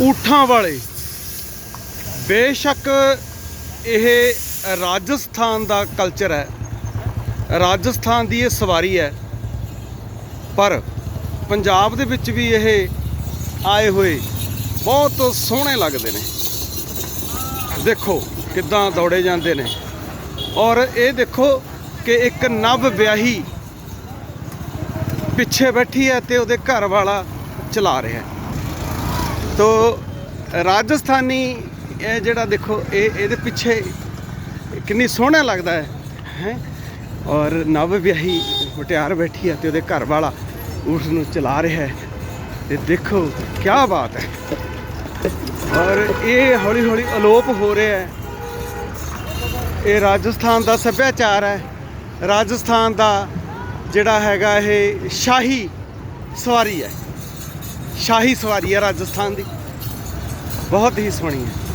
ਊਠਾਂ ਵਾਲੇ। ਬੇਸ਼ੱਕ ਇਹ ਰਾਜਸਥਾਨ ਦਾ ਕਲਚਰ ਹੈ। ਰਾਜਸਥਾਨ ਦੀ ਇਹ ਸਵਾਰੀ ਹੈ। ਪਰ ਪੰਜਾਬ ਦੇ ਵਿੱਚ ਵੀ ਇਹ ਆਏ ਹੋਏ ਬਹੁਤ ਸੋਹਣੇ ਲੱਗਦੇ ਨੇ। ਦੇਖੋ ਕਿੱਦਾਂ ਦੌੜੇ ਜਾਂਦੇ ਨੇ। ਔਰ ਇਹ ਦੇਖੋ ਕਿ ਇੱਕ ਨਵ ਵਿਆਹੀ ਪਿੱਛੇ ਬੈਠੀ ਹੈ ਤੇ ਉਹਦੇ ਘਰ ਵਾਲਾ ਚਲਾ ਰਿਹਾ ਹੈ। ਤੋ ਰਾਜਸਥਾਨੀ ਇਹ ਜਿਹੜਾ ਦੇਖੋ, ਇਹ ਇਹਦੇ ਪਿੱਛੇ ਕਿੰਨੀ ਸੋਹਣਾ ਲੱਗਦਾ ਹੈ ਹੈ? ਔਰ ਨਵ ਵਿਆਹੀ ਮੁਟਿਆਰ ਬੈਠੀ ਹੈ ਤੇ ਉਹਦੇ ਘਰ ਵਾਲਾ ਉਸ ਨੂੰ ਚਲਾ ਰਿਹਾ ਹੈ। ਤੇ ਦੇਖੋ ਕੀ ਬਾਤ ਹੈ। ਔਰ ਇਹ ਹੌਲੀ ਹੌਲੀ ਅਲੋਪ ਹੋ ਰਿਹਾ ਹੈ। ਇਹ ਰਾਜਸਥਾਨ ਦਾ ਸੱਭਿਆਚਾਰ ਹੈ। ਰਾਜਸਥਾਨ ਦਾ ਜਿਹੜਾ ਹੈਗਾ ਇਹ ਸ਼ਾਹੀ ਸਵਾਰੀ ਹੈ। ਸ਼ਾਹੀ ਸਵਾਰੀ ਹੈ ਰਾਜਸਥਾਨ ਦੀ। ਬਹੁਤ ਹੀ ਸੋਹਣੀ ਹੈ।